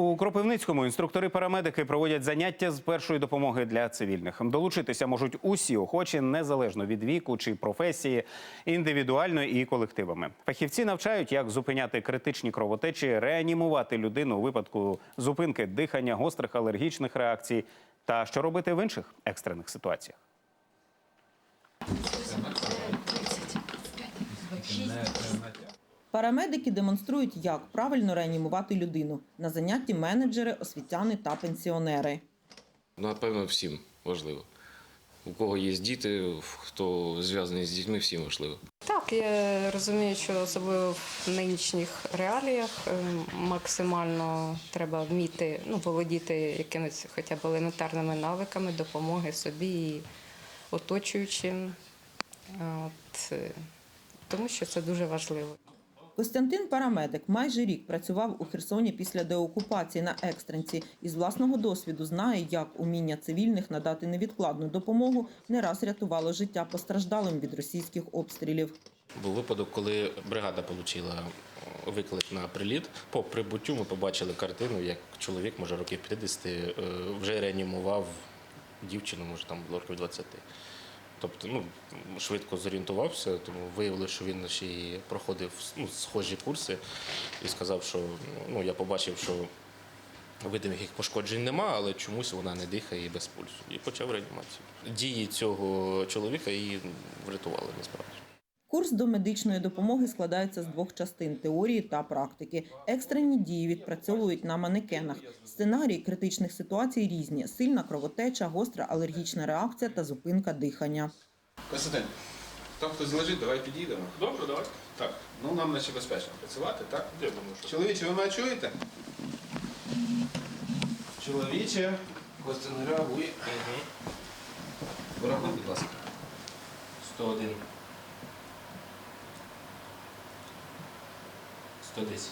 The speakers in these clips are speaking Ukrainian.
У Кропивницькому інструктори-парамедики проводять заняття з першої допомоги для цивільних. Долучитися можуть усі охочі, незалежно від віку чи професії, індивідуально і колективами. Фахівці навчають, як зупиняти критичні кровотечі, реанімувати людину у випадку зупинки дихання, гострих алергічних реакцій та що робити в інших екстрених ситуаціях. Парамедики демонструють, як правильно реанімувати людину. На занятті менеджери, освітяни та пенсіонери. Напевно, всім важливо. У кого є діти, хто зв'язаний з дітьми, всім важливо. Так, я розумію, що особливо в нинішніх реаліях е, максимально треба вміти ну, володіти якимись хоча б елементарними навиками допомоги собі і оточуючим. От, е, тому що це дуже важливо. Костянтин Парамедик майже рік працював у Херсоні після деокупації на екстренці і з власного досвіду знає, як уміння цивільних надати невідкладну допомогу не раз рятувало життя постраждалим від російських обстрілів. Був випадок, коли бригада отримала виклик на приліт. По прибуттю ми побачили картину, як чоловік, може років 50, е, вже реанімував дівчину, може там було років 20. Тобто ну, швидко зорієнтувався, тому виявили, що він ще й проходив ну, схожі курси і сказав, що ну, я побачив, що видимих їх пошкоджень нема, але чомусь вона не дихає і без пульсу. І почав реанімацію. Дії цього чоловіка її врятували насправді. Курс до медичної допомоги складається з двох частин теорії та практики. Екстрені дії відпрацьовують на манекенах. Сценарії критичних ситуацій різні: сильна кровотеча, гостра алергічна реакція та зупинка дихання. Костянтин, там хтось лежить, давай підійдемо. Добре, давай. Так, ну нам наче безпечно працювати, так? Я думаю, що Чоловіче, ви мене чуєте? Чоловіче, Костя не реагує. Порахуй, будь ласка. 101. 110.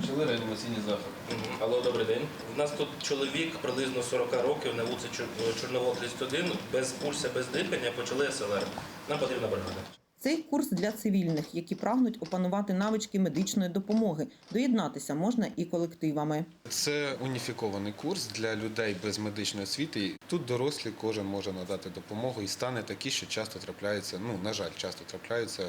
Почали реанімаційні заходи. Алло, добрий день. У нас тут чоловік приблизно 40 років на вулиці Чор- Чорновол 31, без пульса, без дихання, почали СЛР. Нам потрібна бригада. Цей курс для цивільних, які прагнуть опанувати навички медичної допомоги. Доєднатися можна і колективами. Це уніфікований курс для людей без медичної освіти. Тут дорослі кожен може надати допомогу і стане такі, що часто трапляються. Ну на жаль, часто трапляються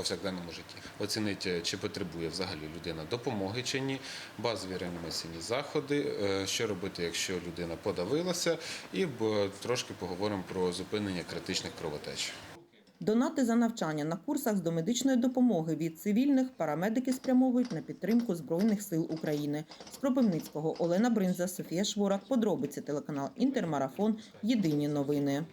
повсякденному житті. Оцінить, е, чи потребує взагалі людина допомоги чи ні, базові реанімаційні заходи, е, що робити, якщо людина подавилася, і трошки поговоримо про зупинення критичних кровотеч. Донати за навчання на курсах з домедичної допомоги від цивільних парамедики спрямовують на підтримку Збройних сил України. З Кропивницького Олена Бринза, Софія Шворак. Подробиці телеканал Інтермарафон. Єдині новини.